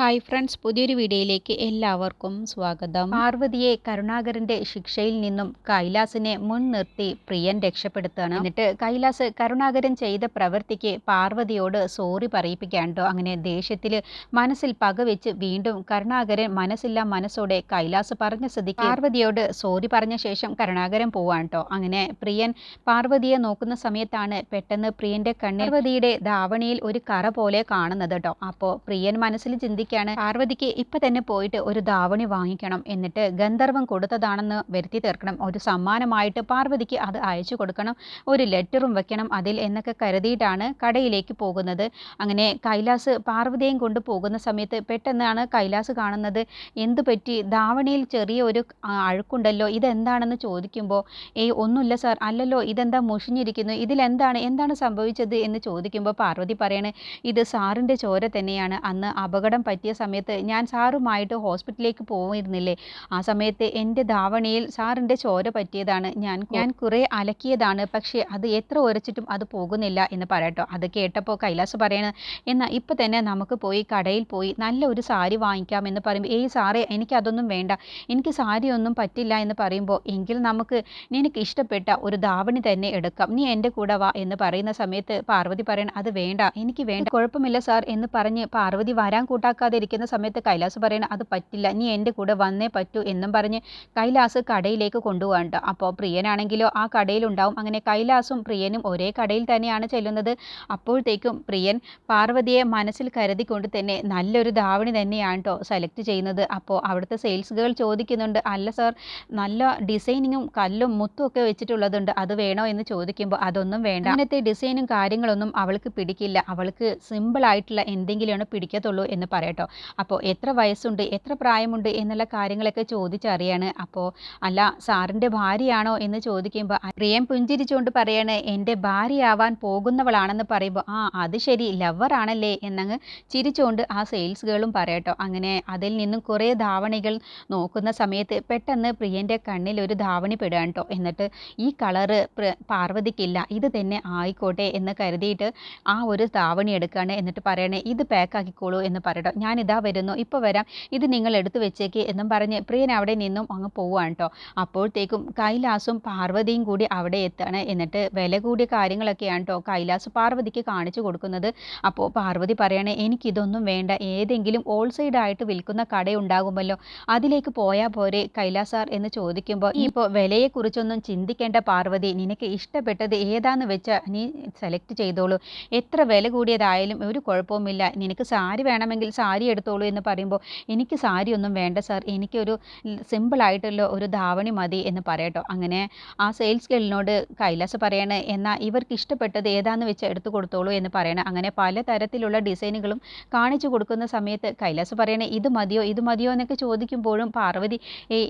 Hi friends പുതിയൊരു വീഡിയോയിലേക്ക് എല്ലാവർക്കും സ്വാഗതം. പാർവതിയെ കരുണാകരന്റെ ശിക്ഷയിൽ നിന്നും കൈലാസിനെ മുൻനിർത്തി പ്രിയൻ രക്ഷപ്പെടുത്തുകയാണ് എന്നിട്ട് കൈലാസ് കരുണാകരൻ ചെയ്ത പ്രവൃത്തിക്ക് പാർവതിയോട് സോറി പറയിപ്പിക്കാണ്ടോ അങ്ങനെ ദേഷ്യത്തിൽ മനസ്സിൽ പകവെച്ച് വീണ്ടും കരുണാകരൻ മനസ്സില്ല മനസ്സോടെ കൈലാസ് പറഞ്ഞ സ്ഥിതിക്ക് പാർവതിയോട് സോറി പറഞ്ഞ ശേഷം കരുണാകരൻ പോവാണ്ടോ അങ്ങനെ പ്രിയൻ പാർവതിയെ നോക്കുന്ന സമയത്താണ് പെട്ടെന്ന് പ്രിയന്റെ കണ്ണിൽ ധാവണിയിൽ ഒരു കറ പോലെ കാണുന്നത് കേട്ടോ. അപ്പോൾ പ്രിയൻ മനസ്സിൽ ചിന്തിക്കുകയാണ് പാർവതിക്ക് ഇപ്പൊ തന്നെ പോയിട്ട് ഒരു ധാവണി വാങ്ങിക്കണം. എന്നിട്ട് ഗന്ധർവം കൊടുത്തതാണെന്ന് വരുത്തി തീർക്കണം. ഒരു സമ്മാനമായിട്ട് പാർവതിക്ക് അത് അയച്ചു കൊടുക്കണം. ഒരു ലെറ്ററും വെക്കണം അതിൽ എന്നൊക്കെ കരുതിയിട്ടാണ് കടയിലേക്ക് പോകുന്നത്. അങ്ങനെ കൈലാസ് പാർവതിയെയും കൊണ്ട് പോകുന്ന സമയത്ത് പെട്ടെന്നാണ് കൈലാസ് കാണുന്നത്. എന്തു പറ്റി? ധാവണിയിൽ ചെറിയ ഒരു അഴുക്കുണ്ടല്ലോ. ഇതെന്താണെന്ന് ചോദിക്കുമ്പോൾ ഏയ് ഒന്നുമില്ല സാർ. അല്ലല്ലോ ഇതെന്താ മുഷിഞ്ഞിരിക്കുന്നു? ഇതിലെന്താണ്? എന്താണ് സംഭവിച്ചത്? എന്ന് ചോദിക്കുമ്പോൾ പാർവതി പറയണേ ഇത് സാറിന്റെ ചോര തന്നെയാണ്. അന്ന് അപകടം പറ്റിയ സമയത്ത് ഞാൻ സാറുമായിട്ട് ഹോസ്പിറ്റലിലേക്ക് പോയിരുന്നില്ലേ? ആ സമയത്ത് എന്റെ ധാവണിയിൽ സാറിന്റെ ചോര പറ്റിയതാണ്. ഞാൻ ഞാൻ കുറേ അലക്കിയതാണ്. പക്ഷേ അത് എത്ര ഉരച്ചിട്ടും അത് പോകുന്നില്ല എന്ന് പറയട്ടോ. അത് കേട്ടപ്പോൾ കൈലാസ് പറയണത് എന്നാൽ ഇപ്പം തന്നെ നമുക്ക് പോയി കടയിൽ പോയി നല്ല ഒരു സാരി വാങ്ങിക്കാം എന്ന് പറയുമ്പോൾ ഏയ് സാറേ എനിക്കതൊന്നും വേണ്ട. എനിക്ക് സാരി ഒന്നും പറ്റില്ല എന്ന് പറയുമ്പോൾ എങ്കിൽ നമുക്ക് നിനക്ക് ഇഷ്ടപ്പെട്ട ഒരു ധാവണി തന്നെ എടുക്കാം. നീ എന്റെ കൂടെ വാ. എന്ന് പറയുന്ന സമയത്ത് പാർവതി പറയണം അത് വേണ്ട. എനിക്ക് വേണ്ട. കുഴപ്പമില്ല സാർ എന്ന് പറഞ്ഞ് പാർവതി വരാൻ കൂട്ടാക്കാതെ ഇരിക്കുന്ന സമയത്ത് കൈലാസ് പറയണം അത് പറ്റില്ല നീ എന്റെ കൂടെ വന്നേ പറ്റൂ എന്നും പറഞ്ഞ് കൈലാസ് കടയിലേക്ക് കൊണ്ടുപോകണ്ട അപ്പോൾ പ്രിയനാണെങ്കിലോ ആ കടയിലുണ്ടാവും. അങ്ങനെ കൈലാസും പ്രിയനും ഒരേ കടയിൽ തന്നെയാണ് ചെല്ലുന്നത്. അപ്പോഴത്തേക്കും പ്രിയൻ പാർവതിയെ മനസ്സിൽ കരുതിക്കൊണ്ട് തന്നെ നല്ലൊരു ധാവണി തന്നെയാണ് കേട്ടോ സെലക്ട് ചെയ്യുന്നത്. അപ്പോൾ അവിടുത്തെ സെയിൽസ് ഗേൾ ചോദിക്കുന്നുണ്ട് അല്ല സാർ നല്ല ഡിസൈനിങ്ങും കല്ലും മുത്തും ഒക്കെ വെച്ചിട്ടുള്ളതുണ്ട്. അത് വേണോ? എന്ന് ചോദിക്കുമ്പോൾ അതൊന്നും വേണ്ട. അങ്ങനത്തെ ഡിസൈനും കാര്യങ്ങളൊന്നും അവൾക്ക് പിടിക്കില്ല. അവൾക്ക് സിമ്പിൾ ആയിട്ടുള്ള എന്തെങ്കിലുമാണ് പിടിക്കത്തുള്ളൂ എന്ന് പറയട്ടോ അപ്പോൾ എത്ര വയസ്സുണ്ട് എത്ര പ്രായമുണ്ട് എന്നുള്ള കാര്യങ്ങളൊക്കെ ചോദിച്ചറിയാണ്. അപ്പോൾ അല്ല സാറിന്റെ ഭാര്യയാണോ എന്ന് ചോദിക്കുമ്പോൾ പ്രിയം പുഞ്ചിരിച്ചുകൊണ്ട് പറയാണ് എന്റെ ഭാര്യയാവാൻ പോകുന്നവളാണെന്ന് പറയുമ്പോൾ ആ അത് ശരി ലവർ ആണല്ലേ എന്നങ്ങ് ചിരിച്ചുകൊണ്ട് ആ സെയിൽസ് ഗേളും പറയട്ടോ. അങ്ങനെ അതിൽ നിന്നും കുറേ ധാവണികൾ നോക്കുന്ന സമയത്ത് പെട്ടെന്ന് പ്രിയന്റെ കണ്ണിൽ ഒരു ധാവണി പെടുകയാണ് കേട്ടോ എന്നിട്ട് ഈ കളറ് പാർവതിക്കില്ല ഇത് തന്നെ ആയിക്കോട്ടെ എന്ന് കരുതിയിട്ട് ആ ഒരു ധാവണി എടുക്കുകയാണ്. എന്നിട്ട് പറയണേ ഇത് പാക്കാക്കിക്കോളൂ എന്ന് പറയട്ടോ. ഞാൻ ഇതാ വരുന്നു ഇപ്പോൾ വരാം ഇത് നിങ്ങൾ എടുത്തു വെച്ചേക്ക് എന്നും പറഞ്ഞ് പ്രിയൻ അവിടെ നിന്നും അങ്ങ് പോവുകയാണ് കേട്ടോ അപ്പോഴത്തേക്കും കൈലാസും പാർവതിയും കൂടി അവിടെ എത്താണ് എന്നിട്ട് വില കൂടിയ കാര്യങ്ങളൊക്കെയാണ് കേട്ടോ കൈലാസ് പാർവതിക്ക് കാണിച്ചു കൊടുക്കുന്നത്. അപ്പോൾ പാർവതി പറയണേ എനിക്കിതൊന്നും വേണ്ട ഏതെങ്കിലും ഹോൾസെയിൽ ആയിട്ട് വിൽക്കുന്ന കടയുണ്ടാകുമല്ലോ അതിലേക്ക് പോയാൽ പോരെ കൈലാസാർ എന്ന് ചോദിക്കുമ്പോൾ ഇപ്പോൾ വിലയെക്കുറിച്ചൊന്നും ചിന്തിക്കേണ്ട പാർവതി നിനക്ക് ഇഷ്ടപ്പെട്ടത് ഏതാന്ന് വെച്ചാൽ നീ സെലക്ട് ചെയ്തോളൂ. എത്ര വില കൂടിയതായാലും ഒരു കുഴപ്പവുമില്ല നിനക്ക് സാരി വേണമെങ്കിൽ സാരി എടുത്തോളൂ എന്ന് പറയുമ്പോൾ എനിക്ക് സാരി ഒന്നും വേണ്ട സാർ. എനിക്കൊരു സിമ്പിളായിട്ടുള്ള ഒരു ധാവണി മതി എന്ന് പറയട്ടോ. അങ്ങനെ ആ സെയിൽസ് ഗേളിനോട് കൈലാസ് പറയണ എന്നാൽ ഇവർക്ക് ഇഷ്ടപ്പെട്ടത് ഏതാന്ന് വെച്ച് എടുത്തു കൊടുത്തോളൂ എന്ന് പറയണം. അങ്ങനെ പല തരത്തിലുള്ള ഡിസൈനുകളും കാണിച്ചു കൊടുക്കുന്ന സമയത്ത് കൈലാസ് പറയണേ ഇത് മതിയോ? ഇത് മതിയോ? എന്നൊക്കെ ചോദിക്കുമ്പോഴും പാർവതി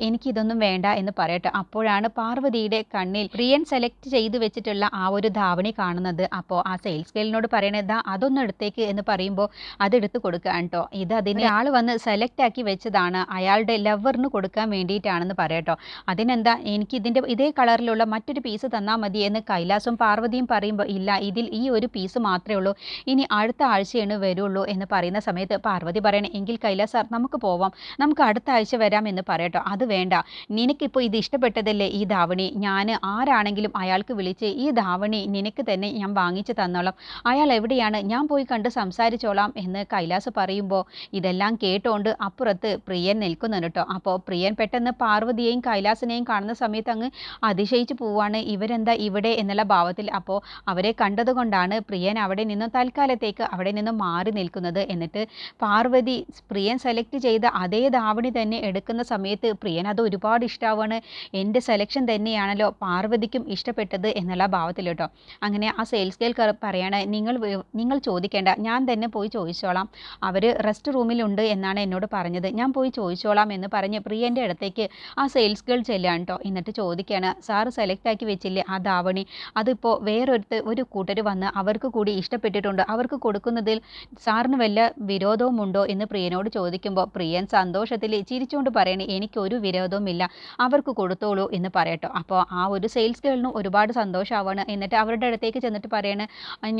എനിക്കിതൊന്നും വേണ്ട എന്ന് പറയട്ടെ. അപ്പോഴാണ് പാർവതിയുടെ കണ്ണിൽ പ്രിയൻ സെലക്ട് ചെയ്ത് വെച്ചിട്ടുള്ള ആ ഒരു ധാവണി കാണുന്നത്. അപ്പോൾ ആ സെയിൽസ് ഗേളിനോട് പറയണേ ദാ അതൊന്നും എടുത്തേക്ക് എന്ന് പറയുമ്പോൾ അതെടുത്ത് കൊടുക്കുകയാണ് കേട്ടോ ഇത് അതിന് ആൾ വന്ന് സെലക്ട് ആക്കി വെച്ചതാണ്. അയാളുടെ ലവറിന് കൊടുക്കാൻ വേണ്ടിയിട്ടാണെന്ന് പറയട്ടോ. അതിനെന്താ എനിക്ക് ഇതിന്റെ ഇതേ കളറിലുള്ള മറ്റൊരു പീസ് തന്നാൽ മതി എന്ന് കൈലാസും പാർവതിയും പറയുമ്പോൾ ഇല്ല ഇതിൽ ഈ ഒരു പീസ് മാത്രമേ ഉള്ളൂ. ഇനി അടുത്ത ആഴ്ചയാണ് വരുള്ളൂ എന്ന് പറയുന്ന സമയത്ത് പാർവതി പറയണേ എങ്കിൽ കൈലാസ് സാർ നമുക്ക് പോവാം. നമുക്ക് അടുത്ത ആഴ്ച വരാം എന്ന് പറയട്ടോ. അത് വേണ്ട. നിനക്കിപ്പോൾ ഇത് ഇഷ്ടപ്പെട്ടതല്ലേ ഈ ധാവണി? ഞാൻ ആരാണെങ്കിലും അയാൾക്ക് വിളിച്ച് ഈ ധാവണി നിനക്ക് തന്നെ ഞാൻ വാങ്ങിച്ച് തന്നോളാം. അയാൾ എവിടെയാണ്? ഞാൻ പോയി കണ്ട് സംസാരിച്ചോളാം എന്ന് കൈലാസ് പറയുമ്പോൾ ഇതെല്ലാം കേട്ടോണ്ട് അപ്പുറത്ത് പ്രിയൻ നിൽക്കുന്നുണ്ട് കേട്ടോ. അപ്പോൾ പ്രിയൻ പെട്ടെന്ന് പാർവതിയെയും കൈലാസിനെയും കാണുന്ന സമയത്ത് അങ്ങ് അതിശയിച്ച് പോവാണ്. ഇവരെന്താ ഇവിടെ എന്നുള്ള ഭാവത്തിൽ അപ്പോൾ അവരെ കണ്ടതുകൊണ്ടാണ് പ്രിയൻ അവിടെ നിന്ന് തൽക്കാലത്തേക്ക് അവിടെ നിന്ന് മാറി നിൽക്കുന്നത്. എന്നിട്ട് പാർവതി പ്രിയൻ സെലക്ട് ചെയ്ത അതേ ധാവണി തന്നെ എടുക്കുന്ന സമയത്ത് പ്രിയൻ അത് ഒരുപാട് ഇഷ്ടമാവാണ് എന്റെ സെലക്ഷൻ തന്നെയാണല്ലോ പാർവതിക്കും ഇഷ്ടപ്പെട്ടത് എന്നുള്ള ഭാവത്തിൽ കേട്ടോ. അങ്ങനെ ആ സെയിൽസ് ഗേൾ പറയണേ നിങ്ങൾ നിങ്ങൾ ചോദിക്കേണ്ട ഞാൻ തന്നെ പോയി ചോദിച്ചോളാം. അവർ റെസ്റ്റ് റൂമിലുണ്ട് എന്നാണ് എന്നോട് പറഞ്ഞത്. ഞാൻ പോയി ചോദിച്ചോളാം എന്ന് പറഞ്ഞ് പ്രിയന്റെ അടുത്തേക്ക് ആ സെയിൽസ് ഗേൾ ചെല്ലുകയാണ് കേട്ടോ എന്നിട്ട് ചോദിക്കുകയാണ് സാറ് സെലക്ട് ആക്കി വെച്ചില്ലേ ആ ധാവണി? അതിപ്പോൾ വേറൊരുത്ത് ഒരു കൂട്ടർ വന്ന് അവർക്ക് കൂടി ഇഷ്ടപ്പെട്ടിട്ടുണ്ട്. അവർക്ക് കൊടുക്കുന്നതിൽ സാറിന് വല്ല വിരോധവും ഉണ്ടോ? എന്ന് പ്രിയനോട് ചോദിക്കുമ്പോൾ പ്രിയൻ സന്തോഷത്തിൽ ചിരിച്ചുകൊണ്ട് പറയണേ എനിക്കൊരു വിരോധവുമില്ല അവർക്ക് കൊടുത്തോളൂ എന്ന് പറയട്ടോ. അപ്പോൾ ആ ഒരു സെയിൽസ് ഗേളിനും ഒരുപാട് സന്തോഷമാവാണ് എന്നിട്ട് അവരുടെ അടുത്തേക്ക് ചെന്നിട്ട് പറയണേ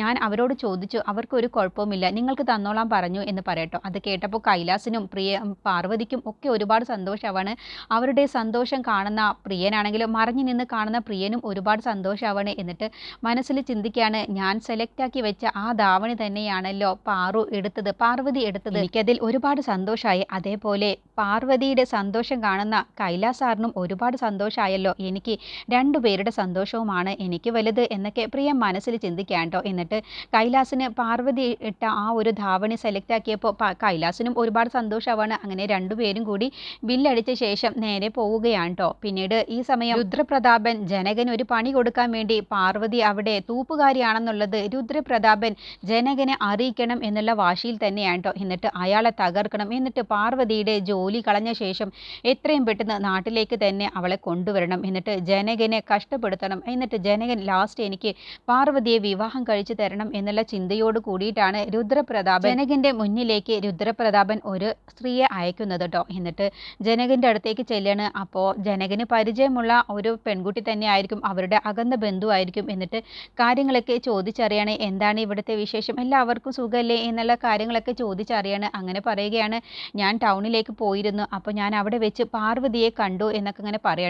ഞാൻ അവരോട് ചോദിച്ചു അവർക്കൊരു കുഴപ്പവുമില്ല. നിങ്ങൾക്ക് തന്നോളാം പറഞ്ഞു എന്ന് പറയട്ടോ. അത് കേട്ടപ്പോൾ കൈലാസിനും പ്രിയ പാർവതിക്കും ഒക്കെ ഒരുപാട് സന്തോഷമാവാണ് അവരുടെ സന്തോഷം കാണുന്ന പ്രിയനാണെങ്കിലും മറിഞ്ഞു നിന്ന് കാണുന്ന പ്രിയനും ഒരുപാട് സന്തോഷമാവാണ് എന്നിട്ട് മനസ്സിൽ ചിന്തിക്കുകയാണ് ഞാൻ സെലക്ട് ആക്കി വെച്ച ആ ധാവണി തന്നെയാണല്ലോ പാറു എടുത്തത് പാർവതി എടുത്തത്. എനിക്കതിൽ ഒരുപാട് സന്തോഷമായി അതേപോലെ പാർവതിയുടെ സന്തോഷം കാണുന്ന കൈലാസാറിനും ഒരുപാട് സന്തോഷമായല്ലോ എനിക്ക് രണ്ടുപേരുടെ സന്തോഷവുമാണ്. എനിക്ക് വലുത് എന്നൊക്കെ പ്രിയ മനസ്സിൽ ചിന്തിക്കാൻ കേട്ടോ എന്നിട്ട് കൈലാസിന് പാർവതി ഇട്ട ആ ഒരു ധാവണി സെലക്ട് ആക്കിയപ്പോൾ കൈലാസിനും ഒരുപാട് സന്തോഷമാവാണ്. അങ്ങനെ രണ്ടുപേരും കൂടി ബില്ലടിച്ച ശേഷം നേരെ പോവുകയാണ് കേട്ടോ പിന്നീട് ഈ സമയം രുദ്രപ്രതാപൻ ജനകന് ഒരു പണി കൊടുക്കാൻ വേണ്ടി പാർവതി അവിടെ തൂപ്പുകാരിയാണെന്നുള്ളത് രുദ്രപ്രതാപൻ ജനകനെ അറിയിക്കണം എന്നുള്ള വാശിയിൽ തന്നെയാണ് കേട്ടോ എന്നിട്ട് അയാളെ തകർക്കണം. എന്നിട്ട് പാർവതിയുടെ ജോലി കളഞ്ഞ ശേഷം എത്രയും പെട്ടെന്ന് നാട്ടിലേക്ക് തന്നെ അവളെ കൊണ്ടുവരണം. എന്നിട്ട് ജനകനെ കഷ്ടപ്പെടുത്തണം. എന്നിട്ട് ജനകൻ ലാസ്റ്റ് എനിക്ക് പാർവതിയെ വിവാഹം കഴിച്ചു തരണം എന്നുള്ള ചിന്തയോട് കൂടിയിട്ടാണ് രുദ്രപ്രതാപൻ ജനകന്റെ മുന്നിലേക്ക് രുദ്രപ്രതാപൻ ഒരു സ്ത്രീയെ അയക്കുന്നത് കേട്ടോ എന്നിട്ട് ജനകന്റെ അടുത്തേക്ക് ചെല്ലാണ്. അപ്പോൾ ജനകന് പരിചയമുള്ള ഒരു പെൺകുട്ടി തന്നെ ആയിരിക്കും അവരുടെ അകന്ന ബന്ധുവായിരിക്കും. എന്നിട്ട് കാര്യങ്ങളൊക്കെ ചോദിച്ചറിയാണ്. എന്താണ് ഇവിടുത്തെ വിശേഷം? എല്ലാവർക്കും സുഖമല്ലേ എന്നുള്ള കാര്യങ്ങളൊക്കെ ചോദിച്ചറിയാണ്. അങ്ങനെ പറയുകയാണ്. ഞാൻ ടൗണിലേക്ക് പോയിരുന്നു. അപ്പോൾ ഞാൻ അവിടെ വെച്ച് പാർവതിയെ കണ്ടു എന്നൊക്കെ അങ്ങനെ പറയാം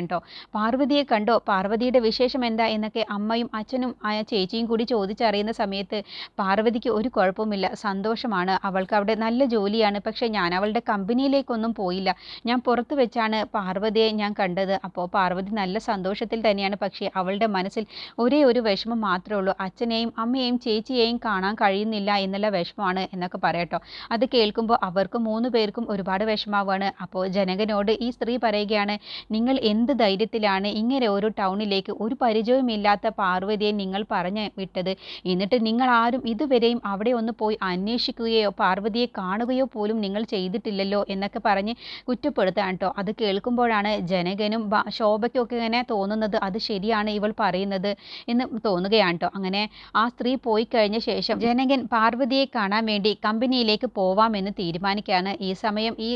പാർവതിയെ കണ്ടോ. പാർവതിയുടെ വിശേഷം എന്താ എന്നൊക്കെ അമ്മയും അച്ഛനും ചേച്ചിയും കൂടി ചോദിച്ചറിയുന്ന സമയത്ത് പാർവതിക്ക് ഒരു കുഴപ്പമില്ല. സന്തോഷമാണ്. അവൾക്ക് അവിടെ നല്ല ജോലിയാണ്. പക്ഷേ ഞാൻ അവളുടെ കമ്പനിയിലേക്കൊന്നും പോയില്ല. ഞാൻ പുറത്ത് വെച്ചാണ് പാർവതിയെ ഞാൻ കണ്ടത്. അപ്പോൾ പാർവതി നല്ല സന്തോഷത്തിൽ തന്നെയാണ്. പക്ഷേ അവളുടെ മനസ്സിൽ ഒരേ ഒരു വിഷമം മാത്രമേ ഉള്ളൂ. അച്ഛനെയും അമ്മയെയും ചേച്ചിയെയും കാണാൻ കഴിയുന്നില്ല എന്നുള്ള വിഷമമാണ് എന്നൊക്കെ പറയട്ടോ അത് കേൾക്കുമ്പോൾ അവർക്ക് മൂന്ന് പേർക്കും ഒരുപാട് വിഷമാവാണ് അപ്പോൾ ജനകനോട് ഈ സ്ത്രീ പറയുകയാണ് നിങ്ങൾ എന്ത് ധൈര്യത്തിലാണ് ഇങ്ങനെ ഒരു ടൗണിലേക്ക് ഒരു പരിചയവുമില്ലാത്ത പാർവതിയെ നിങ്ങൾ പറഞ്ഞു വിട്ടത്? എന്നിട്ട് നിങ്ങൾ ആരും ഇതുവരെയും അവിടെ ഒന്ന് പോയി അന്വേഷിക്കുകയോ പാർവതിയെ കാണുകയോ പോലും നിങ്ങൾ ചെയ്തിട്ടില്ലല്ലോ എന്നൊക്കെ പറഞ്ഞ് കുറ്റപ്പെടുത്താണ് കേട്ടോ അത് കേൾക്കുമ്പോഴാണ് ജനകനും ശോഭയ്ക്കൊക്കെ ഇങ്ങനെ തോന്നുന്നത് അത് ശരിയാണ് ഇവൾ പറയുന്നത് എന്ന് തോന്നുകയാണ് കേട്ടോ അങ്ങനെ ആ സ്ത്രീ പോയി കഴിഞ്ഞ ശേഷം ജനകൻ പാർവതിയെ കാണാൻ വേണ്ടി കമ്പനിയിലേക്ക് പോവാമെന്ന് തീരുമാനിക്കുകയാണ്. ഈ സമയം ഈ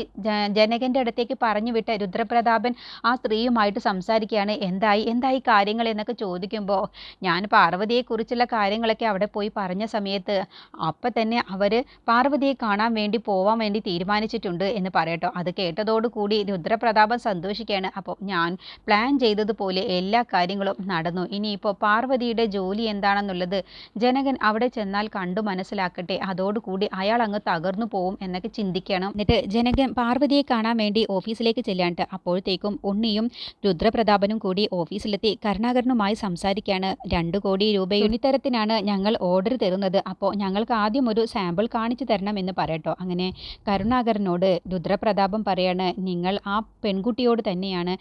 ജനകന്റെ അടുത്തേക്ക് പറഞ്ഞു വിട്ട രുദ്രപ്രതാപൻ ആ സ്ത്രീയുമായിട്ട് സംസാരിക്കുകയാണ്. എന്തായി എന്തായി കാര്യങ്ങൾ എന്നൊക്കെ ചോദിക്കുമ്പോൾ ഞാൻ പാർവതിയെക്കുറിച്ചുള്ള കാര്യങ്ങളൊക്കെ അവിടെ പോയി പറഞ്ഞ സമയത്ത് അപ്പം തന്നെ അവർ പാർവതിയെ കാണാൻ വേണ്ടി പോവാൻ വേണ്ടി തീരുമാനിച്ചിട്ടുണ്ട് എന്ന് പറയട്ടോ. അത് കേട്ടതോടുകൂടി രുദ്രപ്രതാപൻ സന്തോഷിക്കുകയാണ്. അപ്പോൾ ഞാൻ പ്ലാൻ ചെയ്തതുപോലെ എല്ലാ കാര്യങ്ങളും നടന്നു. ഇനിയിപ്പോൾ പാർവതിയുടെ ജോലി എന്താണെന്നുള്ളത് ജനകൻ അവിടെ ചെന്നാൽ കണ്ടു മനസ്സിലാക്കട്ടെ. അതോടുകൂടി അയാൾ അങ്ങ് തകർന്നു പോവും എന്നൊക്കെ ചിന്തിക്കണം. എന്നിട്ട് ജനകൻ പാർവതിയെ കാണാൻ വേണ്ടി ഓഫീസിലേക്ക് ചെല്ലാണ്ട് അപ്പോഴത്തേക്കും ഉണ്ണിയും രുദ്രപ്രതാപനും കൂടി ഓഫീസിലെത്തി കരുണാകരനുമായി സംസാരിക്കുകയാണ്. രണ്ട് കോടി രൂപ യൂണിത്തരത്തിനാണ് ഞങ്ങൾ ഓർഡർ തരുന്നത്. അപ്പോൾ ഞങ്ങൾക്ക് ആദ്യം ഒരു സാമ്പിൾ കാണിച്ചു തരണം എന്ന് പറയട്ടോ അങ്ങനെ കരുണാകരനോട് രുദ്രപ്രതാപം പറയാണ് നിങ്ങൾ ആ പെൺകുട്ടിയോട് തന്നെയാണ്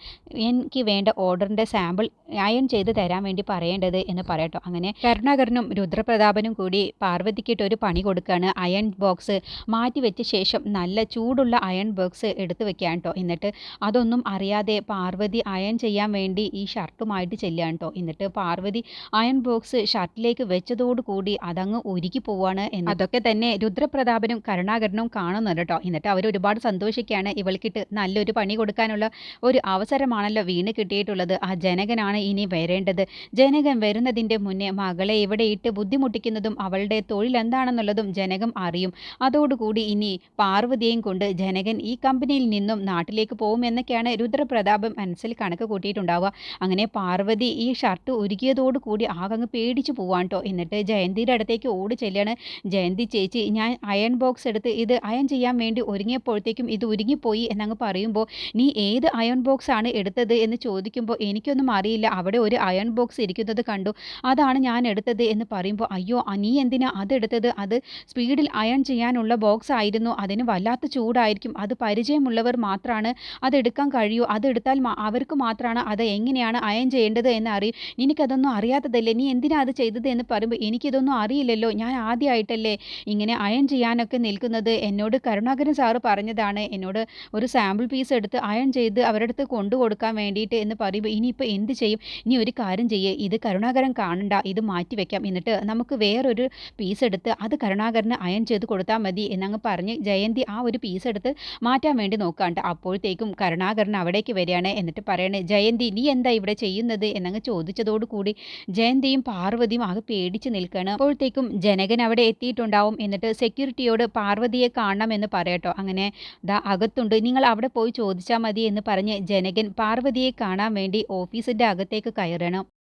എനിക്ക് വേണ്ട ഓർഡറിന്റെ സാമ്പിൾ അയൺ ചെയ്ത് തരാൻ വേണ്ടി പറയേണ്ടത് എന്ന് പറയട്ടോ. അങ്ങനെ കരുണാകരനും രുദ്രപ്രതാപനും കൂടി പാർവതിക്കിട്ട് ഒരു പണി കൊടുക്കുകയാണ് അയൺ ബോക്സ് മാറ്റി വെച്ച ശേഷം നല്ല ചൂടുള്ള അയൺ ബോക്സ് എടുത്തു വെക്കാൻ കേട്ടോ എന്നിട്ട് അതൊന്നും അറിയാതെ പാർവതി അയൺ ചെയ്യാൻ വേണ്ടി ഈ ഷർട്ടുമായിട്ട് ചെല്ലുകയാണ് കേട്ടോ എന്നിട്ട് പാർവതി അയൺ ബോക്സ് ഷർട്ടിലേക്ക് വെച്ചതോടുകൂടി അതങ്ങ് ഒരുക്കി പോവാണ് അതൊക്കെ തന്നെ രുദ്രപ്രതാപനും കരുണാകരനും കാണുന്നുണ്ട് കേട്ടോ. എന്നിട്ട് അവർ ഒരുപാട് സന്തോഷിക്കുകയാണ്. ഇവൾക്കിട്ട് നല്ലൊരു പണി കൊടുക്കാനുള്ള ഒരു അവസരമാണല്ലോ വീണ് കിട്ടിയിട്ടുള്ളത്. ആ ജനകനാണ് ഇനി വരേണ്ടത്. ജനകൻ വരുന്നതിന്റെ മുന്നേ മകളെ ഇവിടെ ഇട്ട് ബുദ്ധിമുട്ടിക്കുന്നതും അവളുടെ തൊഴിൽ എന്താണെന്നുള്ളതും ജനകം അറിയും. അതോടുകൂടി ഇനി പാർവതിയെയും കൊണ്ട് ജനകൻ ഈ കമ്പനിയിൽ നിന്നും നാട്ടിലേക്ക് പോകുമെന്നൊക്കെയാണ് രുദ്രപ്രതാപം മനസ്സിൽ കണക്ക് കൂട്ടിയിട്ടുണ്ടാവുക. അങ്ങനെ പാർവതി ഈ ഷർട്ട് ഒരുക്കിയതോടുകൂടി ആകങ്ങ് പേടിച്ചു പോവാൻ കേട്ടോ. എന്നിട്ട് ജയന്തിയുടെ അടുത്തേക്ക് ഓടി ചെല്ലുകയാണ്. ജയന്തി ചേച്ചി ഞാൻ അയൺ ബോക്സ് എടുത്ത് ഇത് അയൺ ചെയ്യാൻ വേണ്ടി ഒരുങ്ങിയപ്പോഴത്തേക്കും ഇത് ഉരുങ്ങിപ്പോയി എന്നങ്ങ് പറയുമ്പോൾ നീ ഏത് അയൺ ബോക്സ് ആണ് എടുത്തത്? എന്ന് ചോദിക്കുമ്പോൾ എനിക്കൊന്നും അറിയില്ല. അവിടെ ഒരു അയൺ ബോക്സ് ഇരിക്കുന്നത് കണ്ടു. അതാണ് ഞാൻ എടുത്തത്. എന്ന് പറയുമ്പോൾ അയ്യോ നീ എന്തിനാ അതെടുത്തത് അത് സ്പീഡിൽ അയൺ ചെയ്യാനുള്ള ബോക്സ് ആയിരുന്നു. അതിന് വല്ലാത്ത ചൂടായിരിക്കും. അത് പരിചയമുള്ളവർ മാത്രമാണ് അതെടുക്കാൻ കഴിയൂ. അതെടുത്താൽ അവർക്ക് മാത്രമാണ് അത് എങ്ങനെയാണ് അയൺ ചെയ്യേണ്ടത് എന്ന് അറിയും. എനിക്കതൊന്നും അറിയാത്തതല്ലേ? നീ എന്തിനാ അത് ചെയ്തത്? എന്ന് പറയുമ്പോൾ എനിക്കിതൊന്നും അറിയില്ലല്ലോ. ഞാൻ ആദ്യമായിട്ടല്ലേ ഇങ്ങനെ അയൺ ചെയ്യാനൊക്കെ നിൽക്കുന്നത്? എന്നോട് കരുണാകരൻ സാറ് പറഞ്ഞതാണ്. എന്നോട് ഒരു സാമ്പിൾ പീസ് എടുത്ത് അയൺ ചെയ്ത് അവരുടെ അടുത്ത് കൊണ്ടു കൊടുക്കാൻ വേണ്ടിയിട്ട് എന്ന് പറയുമ്പോൾ ഇനിയിപ്പോൾ എന്ത് ചെയ്യും? ഇനി ഒരു കാര്യം ചെയ്യേ. ഇത് കരുണാകരൻ കാണണ്ട. ഇത് മാറ്റി വെക്കാം. എന്നിട്ട് നമുക്ക് വേറൊരു പീസ് എടുത്ത് അത് കരുണാകരന് അയൺ ചെയ്ത് കൊടുത്താൽ മതി എന്നങ്ങ് പറഞ്ഞ് ജയന്തി ആ ഒരു പീസ് എടുത്ത് മാറ്റാൻ വേണ്ടി നോക്കാണ്ട്. അപ്പോഴത്തേക്കും കരുണാകരൻ അവിടേക്ക് വരികയാണ്. എന്നിട്ട് പറയണേ ജയന്തി നീ എന്താ ഇവിടെ ചെയ്യുന്നത്? എന്നങ്ങ് ചോദിച്ചതോടുകൂടി ജയന്തിയും പാർവതിയും ആകെ പേടിച്ച് നിൽക്കുകയാണ് അപ്പോഴത്തേക്കും ജനകൻ അവിടെ എത്തിയിട്ടുണ്ടാവും. എന്നിട്ട് സെക്യൂരിറ്റിയോട് പാർ പാർവതിയെ കാണണമെന്ന് പറയട്ടോ. അങ്ങനെ ദാ അകത്തുണ്ട്. നിങ്ങൾ അവിടെ പോയി ചോദിച്ചാൽ മതി എന്ന് പറഞ്ഞ് ജനകൻ പാർവതിയെ കാണാൻ വേണ്ടി ഓഫീസിന്റെ അകത്തേക്ക് കയറണം.